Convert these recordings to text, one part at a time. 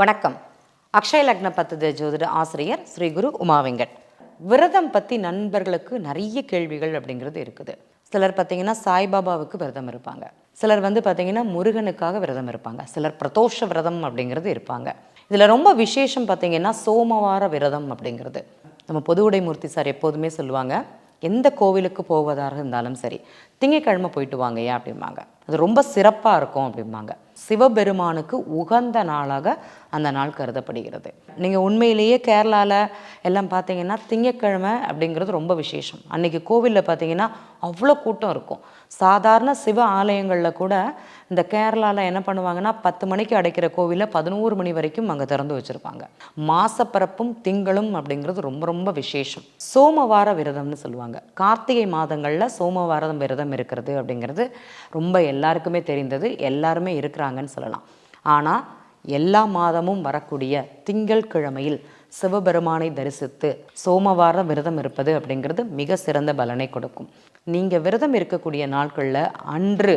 வணக்கம். அக்ஷய லக்ன பத்தது ஜோதிட ஆசிரியர் ஸ்ரீ குரு உமா வெங்கட். விரதம் பற்றி நண்பர்களுக்கு நிறைய கேள்விகள் அப்படிங்கிறது இருக்குது. சிலர் பார்த்தீங்கன்னா சாய்பாபாவுக்கு விரதம் இருப்பாங்க. சிலர் வந்து பார்த்தீங்கன்னா முருகனுக்காக விரதம் இருப்பாங்க. சிலர் பிரதோஷ விரதம் அப்படிங்கிறது இருப்பாங்க. இதில் ரொம்ப விசேஷம் பார்த்தீங்கன்னா சோமவார விரதம் அப்படிங்கிறது. நம்ம பொது உடைமூர்த்தி சார் எப்போதுமே சொல்லுவாங்க எந்த கோவிலுக்கு போவதாக இருந்தாலும் சரி திங்கக்கிழமை போயிட்டு ஏன் அப்படிம்பாங்க. அது ரொம்ப சிறப்பாக இருக்கும் அப்படிம்பாங்க. சிவபெருமானுக்கு உகந்த நாளாக அந்த நாள் கருதப்படுகிறது. நீங்கள் உண்மையிலேயே கேரளாவில் எல்லாம் பார்த்தீங்கன்னா திங்கக்கிழமை அப்படிங்கிறது ரொம்ப விசேஷம். அன்றைக்கி கோவிலில் பார்த்தீங்கன்னா அவ்வளோ கூட்டம் இருக்கும். சாதாரண சிவ ஆலயங்களில் கூட இந்த கேரளாவில் என்ன பண்ணுவாங்கன்னா பத்து மணிக்கு அடைக்கிற கோவிலில் பதினோரு மணி வரைக்கும் அங்கே திறந்து வச்சுருப்பாங்க. மாசப்பரப்பும் திங்களும் அப்படிங்கிறது ரொம்ப ரொம்ப விசேஷம். சோமவார விரதம்னு சொல்லுவாங்க. கார்த்திகை மாதங்களில் சோமவாரம் விரதம் இருக்கிறது அப்படிங்கிறது ரொம்ப எல்லாருக்குமே தெரிந்தது. எல்லாருமே இருக்கிறாங்கன்னு சொல்லலாம். ஆனால் எல்லா மாதமும் வரக்கூடிய திங்கள் கிழமையில் சிவபெருமானை தரிசித்து சோமவார விரதம் இருப்பது அப்படிங்கிறது மிக சிறந்த பலனை கொடுக்கும். நீங்கள் விரதம் இருக்கக்கூடிய நாட்களில் அன்று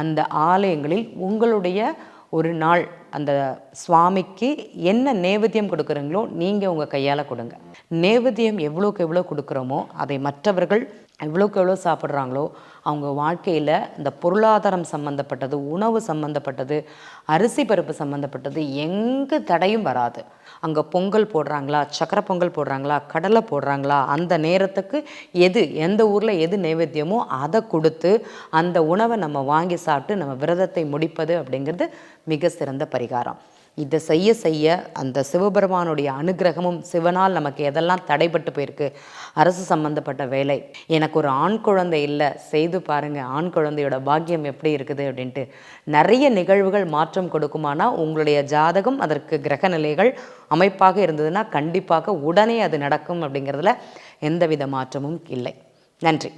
அந்த ஆலயங்களில் உங்களுடைய ஒரு நாள் அந்த சுவாமிக்கு என்ன நேவேத்தியம் கொடுக்குறீங்களோ நீங்கள் உங்கள் கையால் கொடுங்க. நேவேத்தியம் எவ்வளோக்கு எவ்வளோ கொடுக்குறோமோ அதை மற்றவர்கள் எவ்வளோக்கு எவ்வளோ சாப்பிட்றாங்களோ அவங்க வாழ்க்கையில் இந்த பொருளாதாரம் சம்மந்தப்பட்டது உணவு சம்மந்தப்பட்டது அரிசி பருப்பு சம்மந்தப்பட்டது எங்கே தடையும் வராது. அங்கே பொங்கல் போடுறாங்களா சக்கரை பொங்கல் போடுறாங்களா கடலை போடுறாங்களா அந்த நேரத்துக்கு எது எந்த ஊரில் எது நைவேத்தியமோ அதை கொடுத்து அந்த உணவை நம்ம வாங்கி சாப்பிட்டு நம்ம விரதத்தை முடிப்பது அப்படிங்கிறது மிக சிறந்த பரிகாரம். இதை செய்ய செய்ய அந்த சிவபெருமானுடைய அனுகிரகமும் சிவனால் நமக்கு எதெல்லாம் தடைப்பட்டு போயிருக்கு அரசு சம்பந்தப்பட்ட வேலை. எனக்கு ஒரு ஆண் குழந்தை இல்லை செய்து பாருங்கள் ஆண் குழந்தையோட பாக்கியம் எப்படி இருக்குது அப்படின்ட்டு நிறைய நிகழ்வுகள் மாற்றம் கொடுக்குமானா உங்களுடைய ஜாதகம் அதற்கு கிரக நிலைகள் அமைப்பாக இருந்ததுன்னா கண்டிப்பாக உடனே அது நடக்கும் அப்படிங்கிறதுல எந்தவித மாற்றமும் இல்லை. நன்றி.